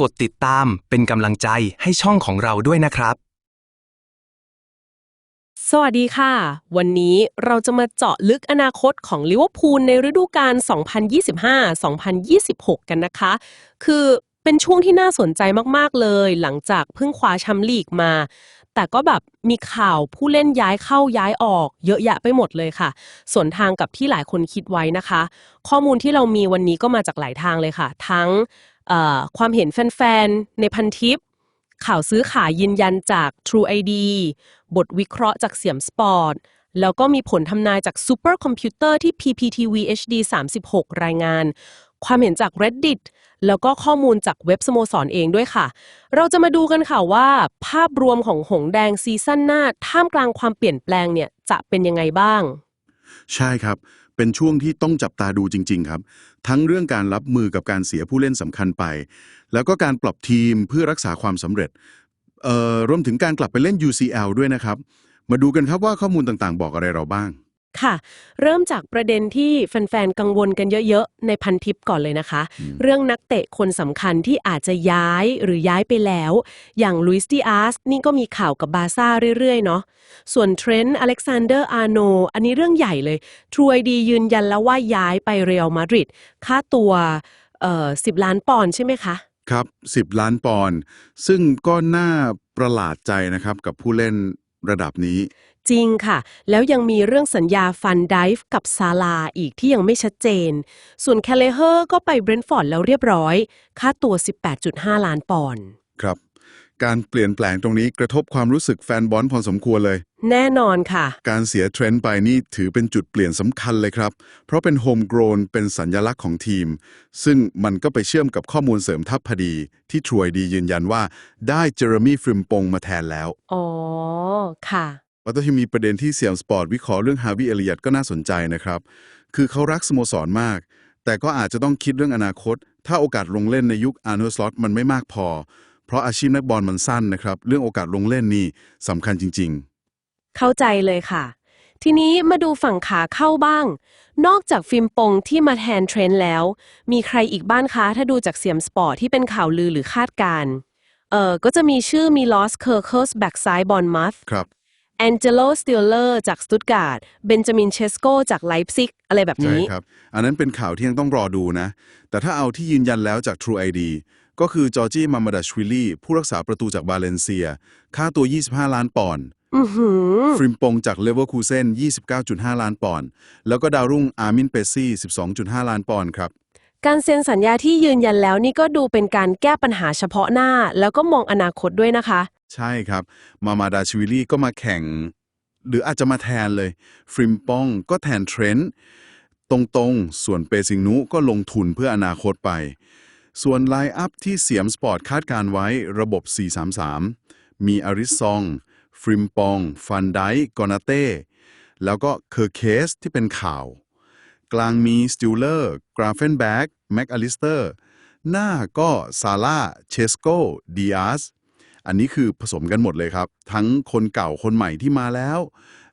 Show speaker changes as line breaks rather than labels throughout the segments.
กดติดตามเป็นกำลังใจให้ช่องของเราด้วยนะครับ
สวัสดีค่ะ วันนี้เราจะมาเจาะลึกอนาคตของลิเวอร์พูลในฤดูกาล 2025-2026 กันนะคะ คือเป็นช่วงที่น่าสนใจมากๆเลย หลังจากเพิ่งคว้าแชมป์ลีกมา แต่ก็แบบมีข่าวผู้เล่นย้ายเข้าย้ายออก เยอะแยะไปหมดเลยค่ะส่วนทางกับที่หลายคนคิดไว้นะคะ ข้อมูลที่เรามีวันนี้ก็มาจากหลายทางเลยค่ะ ทั้ง ความเห็นแฟนๆ ในพันทิป ข่าวซื้อขายยืนยันจาก True ID บทวิเคราะห์จากเสียมสปอร์ต แล้วก็มีผลทำนายจากซูเปอร์คอมพิวเตอร์ที่ PPTV HD 36 รายงาน ความเห็นจาก Reddit แล้วก็ข้อมูลจากเว็บสโมสรเองด้วยค่ะ เราจะมาดูกันค่ะว่า ภาพรวมของหงแดงซีซั่นหน้า ท่ามกลางความเปลี่ยนแปลงเนี่ยจะเป็นยังไงบ้าง
ใช่ครับ เป็นช่วงที่ต้องจับตาดูจริง ๆ ครับ ทั้งเรื่องการรับมือกับการเสียผู้เล่นสำคัญไป แล้วก็การปรับทีมเพื่อรักษาความสำเร็จเอ่อรวมถึงการกลับไปเล่น UCL ด้วยนะครับ มาดูกันครับว่าข้อมูลต่างๆ บอกอะไรเราบ้าง
ค่ะ เริ่มจากประเด็นที่แฟนๆ กังวลกันเยอะๆ ในพันทิปก่อนเลยนะคะ เรื่องนักเตะคนสำคัญที่อาจจะย้ายหรือย้ายไปแล้ว อย่างลุยส์ดีอาร์สนี่ก็มีข่าวกับบาซ่าเรื่อยๆ เนาะส่วนเทรนต์อเล็กซานเดอร์อาร์โนอันนี้เรื่องใหญ่เลย ทรูไอดียืนยันแล้วว่าย้ายไปเรอัลมาดริดค่าตัวเอ่อสิบล้านปอนด์ใช่ไหมคะ
ครับ 10 ล้านปอนด์ซึ่งก็น่าประหลาดใจนะครับกับผู้เล่นระดับนี้
จริงค่ะ แล้วยังมีเรื่องสัญญาฟันไดฟ์กับซาลาอีกที่ยังไม่ชัดเจน ส่วนแคเลเฮอร์ก็ไปเบรนท์ฟอร์ดแล้วเรียบร้อย ค่าตัว 18.5 ล้านปอนด์
ครับ การเปลี่ยนแปลงตรงนี้กระทบความรู้สึกแฟนบอลพอสมควรเลย
แน่นอนค่ะ
การเสียเทรนด์ไปนี่ถือเป็นจุดเปลี่ยนสำคัญเลยครับ เพราะเป็นโฮมโกรนเป็นสัญญลักษณ์ของทีม ซึ่งมันก็ไปเชื่อมกับข้อมูลเสริมทัพพอดี ที่ทรวยดียืนยันว่าได้เจอร์มี่ฟริมปงมาแทนแล้ว
อ๋อ ค่ะ
แล้วก็ยังมีประเด็นที่เสียมสปอร์ตวิเคราะห์เรื่องฮาวิเอลียตก็น่าสนใจนะครับ คือเขารักสโมสรมาก แต่ก็อาจจะต้องคิดเรื่องอนาคต ถ้าโอกาสลงเล่นในยุคอาร์เนอร์สล็อตมันไม่มากพอ เพราะอาชีพนักบอลมันสั้นนะครับ เรื่องโอกาสลงเล่นนี่สำคัญจริง ๆ
เข้าใจเลยค่ะ ทีนี้มาดูฝั่งขาเข้าบ้าง นอกจากฟิล์มปงที่มาแทนเทรนด์แล้ว มีใครอีกบ้านคะถ้าดูจากเสียมสปอร์ตที่เป็นข่าวลือหรือคาดการณ์เอ่อก็จะมีชื่อมีลอสเคอร์เคิลส์แบ็กซ้ายบอลมัธ
ครับ
แองเจโลสติลเลอร์จากสตุตการ์ดเบนจามินเชสโกจากไลป์ซิกอะไรแบบ
ใช่
นี้
ครับ อันนั้นเป็นข่าวที่ยังต้องรอดูนะ แต่ถ้าเอาที่ยืนยันแล้วจาก True ID ก็คือจอร์จี้มามาดาชวิลลี่ ผู้รักษาประตูจากบาเลนเซีย ค่าตัว 25 ล้านปอนด์
อือหือ
ฟริมปงจากเลเวอร์คูเซน29.5 ล้านปอนด์แล้วก็ดาวรุ่งอาร์มินเปซี่ 12.5 ล้านปอนด์ครับ
การเซ็นสัญญาที่ยืนยันแล้วนี่ก็ดูเป็นการแก้ปัญหาเฉพาะหน้า แล้วก็มองอนาคตด้วยนะคะ
ใช่ครับ มามาดาชวิลลี่ก็มาแข่ง หรืออาจจะมาแทนเลย ฟริมปองก็แทนเทรนต์ตรงๆ ส่วนเปซิงนุก็ลงทุนเพื่ออนาคตไป ส่วนไลน์อัพที่เสียมสปอร์ตคาดการไว้ระบบ 433 มีอาริซอง ฟริมปอง ฟันไดกอนาเต้ แล้วก็เคอร์เคสที่เป็นข่าว กลางมีสติลเลอร์ กราเฟนแบ็กแม็กอลิสเตอร์ หน้าก็ซาร่าเชสโกดิอาสอันนี้คือผสมกันหมดเลยครับ ทั้งคนเก่าคนใหม่ที่มาแล้ว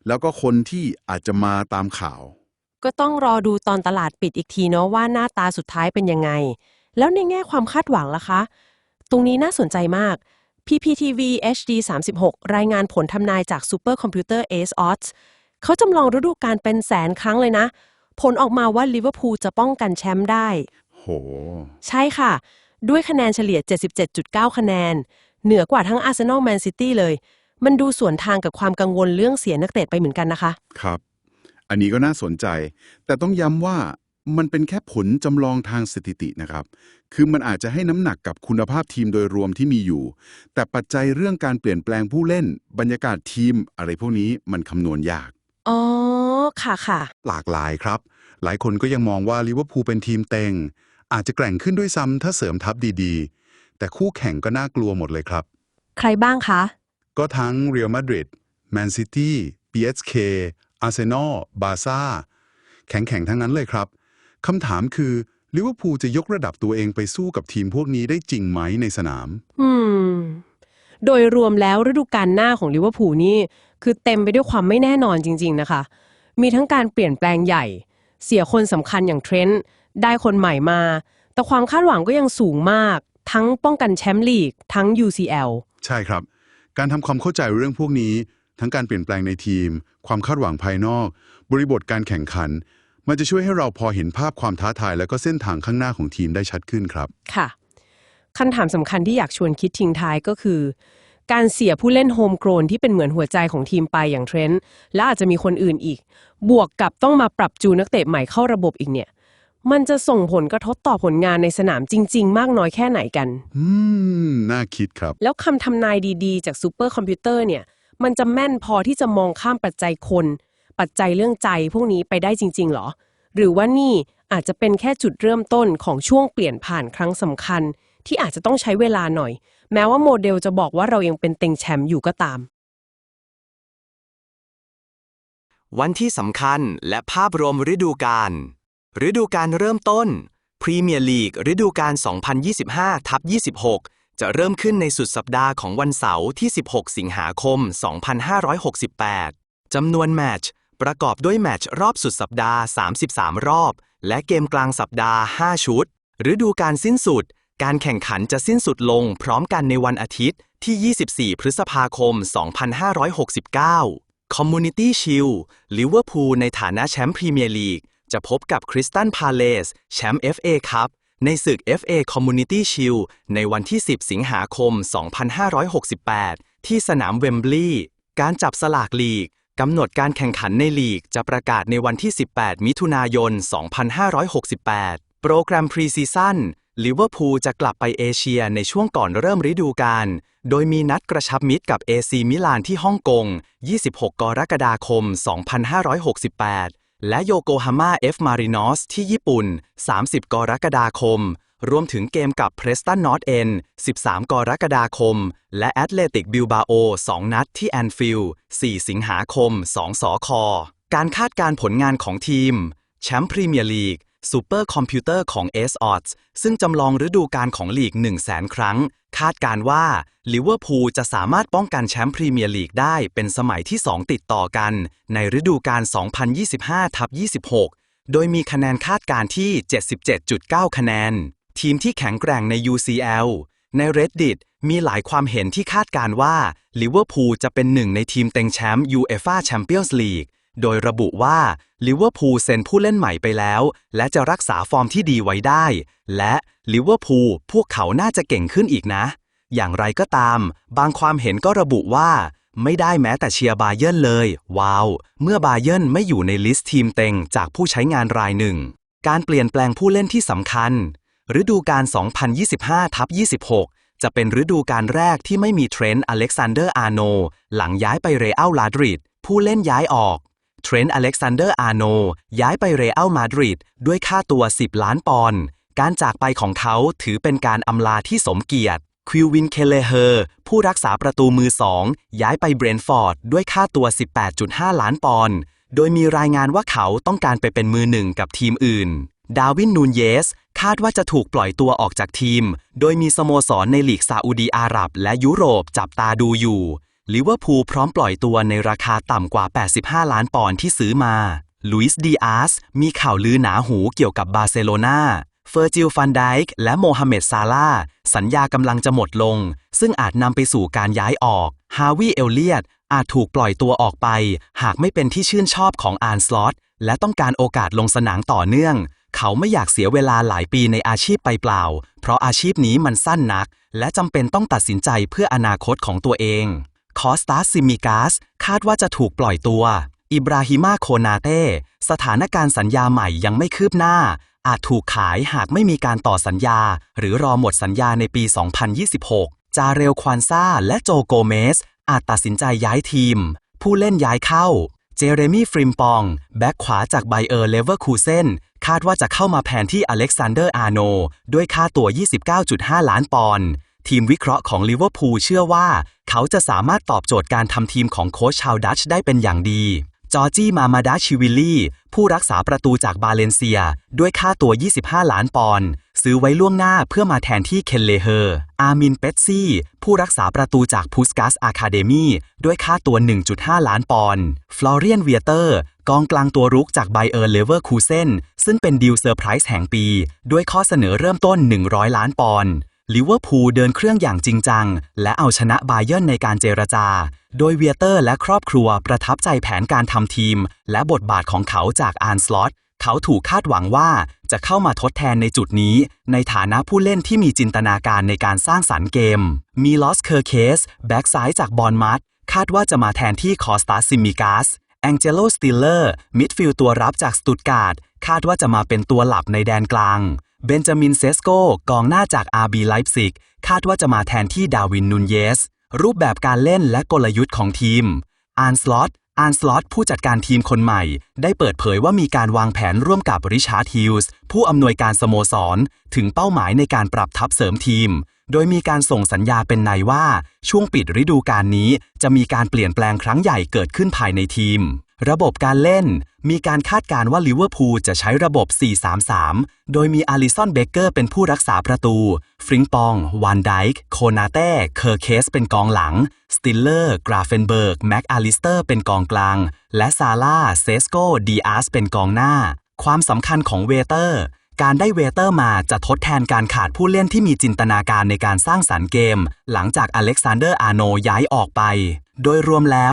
แล้วก็คนที่อาจจะมาตามข่าว
ก็ต้องรอดูตอนตลาดปิดอีกทีเนาะว่าหน้าตาสุดท้ายเป็นยังไง แล้วในแง่ความคาดหวังล่ะคะ ตรงนี้น่าสนใจมาก PPTV HD 36 รายงานผลทำนายจากซูเปอร์คอมพิวเตอร์ Ace Odds เขาจำลองฤดูกาลเป็นแสนครั้งเลยนะ ผลออกมาว่าลิเวอร์พูลจะป้องกันแชมป์ได้
โห
ใช่ค่ะ ด้วยคะแนนเฉลี่ย 77.9 คะแนน เหนือกว่าทั้งอาร์เซนอลแมนซิตี้เลย มันดูสวนทางกับความกังวลเรื่องเสียนักเตะไปเหมือนกันนะคะ
ครับ อันนี้ก็น่าสนใจ แต่ต้องย้ำว่ามันเป็นแค่ผลจำลองทางสถิตินะครับ คือมันอาจจะให้น้ำหนักกับคุณภาพทีมโดยรวมที่มีอยู่ แต่ปัจจัยเรื่องการเปลี่ยนแปลงผู้เล่น บรรยากาศทีมอะไรพวกนี้มันคำนวณยาก
อ๋อ ค่ะค่ะ
หลากหลายครับ หลายคนก็ยังมองว่าลิเวอร์พูลเป็นทีมเต็ง อาจจะแกร่งขึ้นด้วยซ้ำถ้าเสริมทัพดีๆ แต่คู่แข่งก็น่ากลัวหมดเลยครับ
ใครบ้างคะ
ก็ทั้งเรอัลมาดริดแมนซิตี้ PSG อาร์เซนอลบาซ่าแข็งๆทั้งนั้นเลยครับคำถามคือลิเวอร์พูลจะยกระดับตัวเองไปสู้กับทีมพวกนี้ได้จริงไหมในสนาม
อืม โดยรวมแล้วฤดูกาลหน้าของลิเวอร์พูลนี่ คือเต็มไปด้วยความไม่แน่นอนจริง ๆ นะคะ มีทั้งการเปลี่ยนแปลงใหญ่ เสียคนสำคัญอย่างเทรนต์ได้คนใหม่มา แต่ความคาดหวังก็ยังสูงมาก ทั้งป้องกันแชมป์ลีก ทั้ง UCL
ใช่ครับ การทำความเข้าใจเรื่องพวกนี้ ทั้งการเปลี่ยนแปลงในทีม ความคาดหวังภายนอก บริบทการแข่งขัน มันจะช่วยให้เราพอเห็นภาพความท้าทาย และก็เส้นทางข้างหน้าของทีมได้ชัดขึ้นครับ
ค่ะคำถามสำคัญที่อยากชวนคิดทิ้งท้ายก็คือ การเสียผู้เล่นโฮมโกรนที่เป็นเหมือนหัวใจของทีมไปอย่างเทรนต์และอาจจะมีคนอื่นอีก บวกกับต้องมาปรับจูนนักเตะใหม่เข้าระบบอีกเนี่ย มันจะส่งผลกระทบต่อผลงานในสนามจริง ๆ มากน้อยแค่ไหนกัน
อืม น่าคิดครับ
แล้วคำทำนายดีๆ จากซูเปอร์คอมพิวเตอร์เนี่ย มันจะแม่นพอที่จะมองข้ามปัจจัยคน ปัจจัยเรื่องใจพวกนี้ไปได้จริง ๆ หรอ หรือว่านี่อาจจะเป็นแค่จุดเริ่มต้นของช่วงเปลี่ยนผ่านครั้งสำคัญ ที่อาจจะต้องใช้เวลาหน่อย แม้ว่าโมเดลจะบอกว่าเรายังเป็นเต็งแชมป์อยู่ก็ตาม
วันที่สำคัญและภาพรวมฤดูกาลฤดูกาลเริ่มต้นพรีเมียร์ลีกฤดูกาล 2025ทับ26 จะเริ่มขึ้นในสุดสัปดาห์ของวันเสาร์ที่ 16 สิงหาคม 2568 จำนวนแมตช์ประกอบด้วยแมตช์รอบสุดสัปดาห์ 33 รอบ และเกมกลางสัปดาห์ 5 ชุด ฤดูกาลสิ้นสุด การแข่งขันจะสิ้นสุดลงพร้อมกันในวันอาทิตย์ที่ 24 พฤษภาคม 2569 Community Shield ลิเวอร์พูลในฐานะแชมป์พรีเมียร์ลีก จะพบกับคริสตันพาเลสแชมป์ FA ครับในศึก FA Community Shield ในวันที่ 10 สิงหาคม 2568 ที่สนามเวมบลีย์การจับสลากลีกกำหนดการแข่งขันในลีกจะประกาศในวันที่ 18 มิถุนายน 2568 โปรแกรมพรีซีซั่น ลิเวอร์พูลจะกลับไปเอเชียในช่วงก่อนเริ่มฤดูกาล โดยมีนัดกระชับมิตรกับ AC มิลานที่ฮ่องกง 26 กรกฎาคม 2568 และโยโกฮาม่าเอฟมารินอสที่ญี่ปุ่น 30 กรกฎาคม รวมถึงเกมกับเพรสตันนอตเอน13 กรกฎาคม และแอตเลติกบิลบาโอ 2 นัดที่แอนฟิลด์4 สิงหาคม 2 สค การคาดการผลงานของทีมแชมป์พรีเมียร์ลีก ซูเปอร์คอมพิวเตอร์ของ s o d d s ซึ่งจำลองฤดูกาลของลีก 1 0 0 0 0แสนครั้ง คาดการว่าลิเวอร์พูลจะสามารถป้องกันแชมป์พรีเมียร์ลีกได้เป็นสมัยที่ 2 ติดต่อกัน ในฤดูกาล2025ทับ26 โดยมีคะแนนคาดการที่ 77.9 คะแนน ทีมที่แข็งแกร่งใน UCL ใน Reddit มีหลายความเห็นที่คาดการว่าลิเวอร์พูลจะเป็นหนึ่งในทีมเต็งแชมป์ UEFA Champions League โดยระบุว่าลิเวอร์พูลเซ็นผู้เล่นใหม่ไปแล้ว และจะรักษาฟอร์มที่ดีไว้ได้ และลิเวอร์พูลพวกเขาน่าจะเก่งขึ้นอีกนะ อย่างไรก็ตาม บางความเห็นก็ระบุว่า ไม่ได้แม้แต่เชียร์บาเยิร์นเลย ว้าว เมื่อบาเยิร์นไม่อยู่ในลิสต์ทีมเต็งจากผู้ใช้งานรายหนึ่ง การเปลี่ยนแปลงผู้เล่นที่สำคัญฤดูกาล 2025ทับ26จะเป็นฤดูกาลแรกที่ไม่มีเทรนต์อเล็กซานเดอร์อาร์โน หลังย้ายไปเรอัลลาดริดผู้เล่นย้ายออก เทรนต์อเล็กซานเดอร์อาร์โนย้ายไปเรอัลมาดริดด้วยค่าตัว 10 ล้านปอนด์ การจากไปของเขาถือเป็นการอำลาที่สมเกียรติ ควิลวิน เคเลเฮอร์ ผู้รักษาประตูมือสอง ย้ายไปเบรนท์ฟอร์ดด้วยค่าตัว 18.5 ล้านปอนด์ โดยมีรายงานว่าเขาต้องการไปเป็นมือหนึ่งกับทีมอื่น ดาวิน นูนเยส คาดว่าจะถูกปล่อยตัวออกจากทีม โดยมีสโมสรในลีกซาอุดีอาหรับและยุโรปจับตาดูอยู่ ลิเวอร์พูลพร้อมปล่อยตัวในราคาต่ำกว่า 85 ล้านปอนด์ที่ซื้อมา ลุยส์ดีอาสมีข่าวลือหนาหูเกี่ยวกับบาร์เซโลนาเฟอร์จิลฟันไดค์และโมฮัมเหม็ดซาลาสัญญากำลังจะหมดลง ซึ่งอาจนำไปสู่การย้ายออก ฮาวิเอลเลียตอาจถูกปล่อยตัวออกไป หากไม่เป็นที่ชื่นชอบของอาร์นสลอตและต้องการโอกาสลงสนามต่อเนื่อง เขาไม่อยากเสียเวลาหลายปีในอาชีพไปเปล่า เพราะอาชีพนี้มันสั้นนัก และจำเป็นต้องตัดสินใจเพื่ออนาคตของตัวเอง คอสตาซิมิกาสคาดว่าจะถูกปล่อยตัว อิบราฮิมาโคนาเต้ สถานการณ์สัญญาใหม่ยังไม่คืบหน้า อาจถูกขายหากไม่มีการต่อสัญญา หรือรอหมดสัญญาในปี 2026 จาเรลควานซาและโจโกเมส อาจตัดสินใจย้ายทีม ผู้เล่นย้ายเข้า เจเรมี่ฟริมปอง แบ็กขวาจากไบเออร์เลเวอร์คูเซนคาดว่าจะเข้ามาแทนที่อเล็กซานเดอร์อาโน ด้วยค่าตัว 29.5 ล้านปอนด์ทีมวิเคราะห์ของลิเวอร์พูลเชื่อว่า เขาจะสามารถตอบโจทย์การทำทีมของโค้ชชาวดัตช์ได้เป็นอย่างดี จอร์จี้มามาดาชิวิลลี่ ผู้รักษาประตูจากบาเลนเซีย ด้วยค่าตัว 25 ล้านปอนด์ซื้อไว้ล่วงหน้าเพื่อมาแทนที่เคนเลเฮอร์ อามินเปตซี่ ผู้รักษาประตูจากพุสกัสอาคาเดมีด้วยค่าตัว 1.5 ล้านปอนด์ ฟลอเรียนเวียเตอร์ กองกลางตัวรุกจากไบเออร์เลเวอร์คูเซนซึ่งเป็นดีลเซอร์ไพรส์แห่งปี ด้วยข้อเสนอเริ่มต้น 100 ล้านปอนด์ ลิเวอร์พูลเดินเครื่องอย่างจริงจัง และเอาชนะบาเยิร์นในการเจรจา โดยเวียเตอร์และครอบครัวประทับใจแผนการทำทีม และบทบาทของเขาจากอานสล็อตเขาถูกคาดหวังว่าจะเข้ามาทดแทนในจุดนี้ ในฐานะผู้เล่นที่มีจินตนาการในการสร้างสรรค์เกม มีลอสเคอร์เคส แบ็กซ้ายจากบอลมัดคาดว่าจะมาแทนที่คอสตาซิมิกาสแองเจโลสติลเลอร์มิดฟิลด์ตัวรับจากสตุตการ์ดคาดว่าจะมาเป็นตัวหลับในแดนกลาง เบนจามินเซสโกกองหน้าจากอาร์บีไลป์ซิกคาดว่าจะมาแทนที่ดาวินนูนเยส รูปแบบการเล่นและกลยุทธ์ของทีม อานสลอตอานสลอตผู้จัดการทีมคนใหม่ ได้เปิดเผยว่ามีการวางแผนร่วมกับริชาร์ดฮิลส์ผู้อำนวยการสโมสร ถึงเป้าหมายในการปรับทัพเสริมทีม โดยมีการส่งสัญญาเป็นในว่า ช่วงปิดฤดูกาลนี้ จะมีการเปลี่ยนแปลงครั้งใหญ่เกิดขึ้นภายในทีม ระบบการเล่น มีการคาดการณ์ว่าลิเวอร์พูลจะใช้ระบบ 4-3-3 โดยมีอาริสันเบเกอร์เป็นผู้รักษาประตู ฟริงปอง วานไดค์ โคนาเต้ เคอร์เคสเป็นกองหลัง สติลเลอร์ กราเฟนเบิร์ก แม็กอาลิสเตอร์เป็นกองกลาง และซาร่า เซสโกดีอาร์สเป็นกองหน้า ความสำคัญของเวเตอร์ การได้เวเตอร์มาจะทดแทนการขาดผู้เล่นที่มีจินตนาการในการสร้างสรรค์เกม หลังจากอเล็กซานเดอร์อาร์โนย้ายออกไป โดยรวมแล้ว